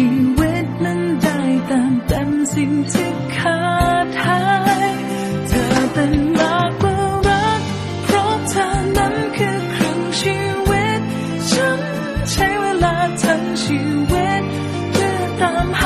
ชีวิตนั้นได้ตามเต็มสิ่งที่ขาดหาย เธอเป็นมากกว่ารัก เพราะเธอนั้นคือครึ่งชีวิต ฉันใช้เวลาทั้งชีวิตเพื่อตามหา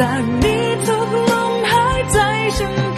หัวใจจากนี้